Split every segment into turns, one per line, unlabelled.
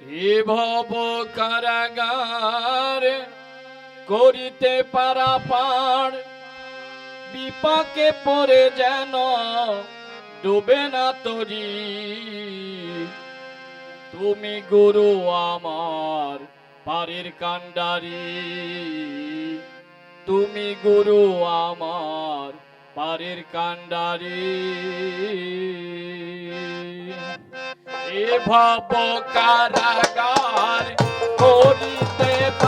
এ ভব কারাগার করিতে পারাপার বিপাকে পরে যেন ডুবে না তরি। তুমি গুরু আমার পারের কাণ্ডারি, তুমি গুরু আমার পারের কাণ্ডারি। এভাব কারাগার করিতে পারে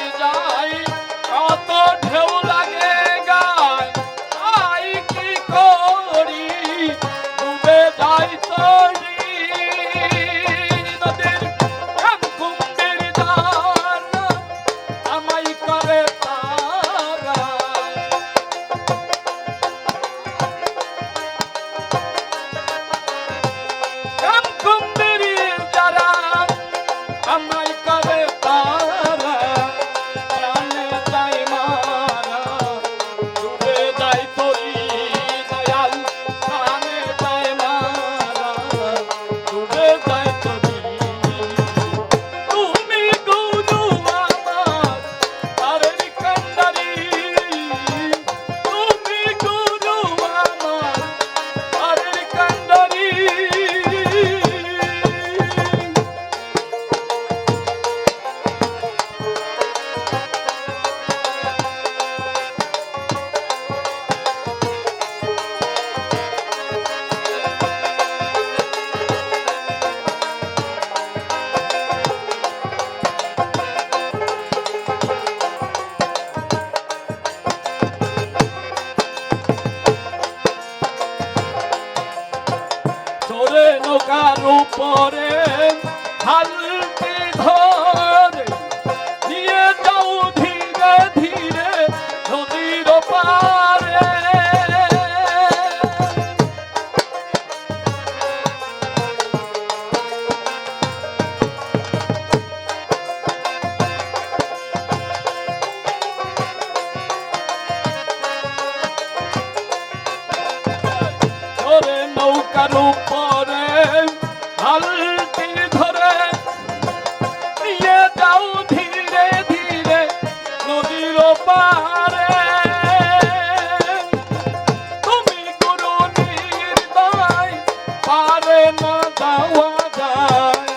নৌকার উপরে হালকে ধর পারে না দাওয়া যায়।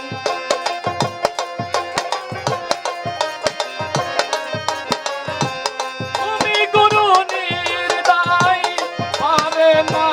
তুমি গুরু নির্দায় পারে না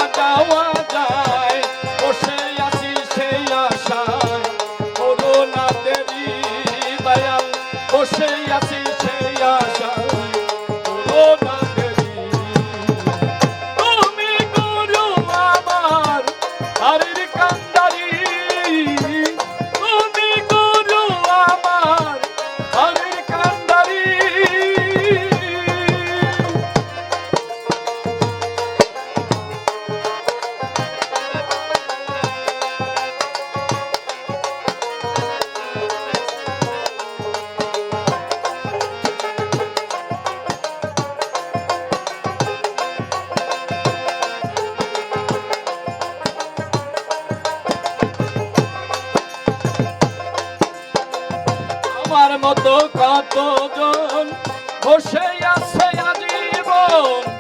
কতজন বসে আছে আজীবন?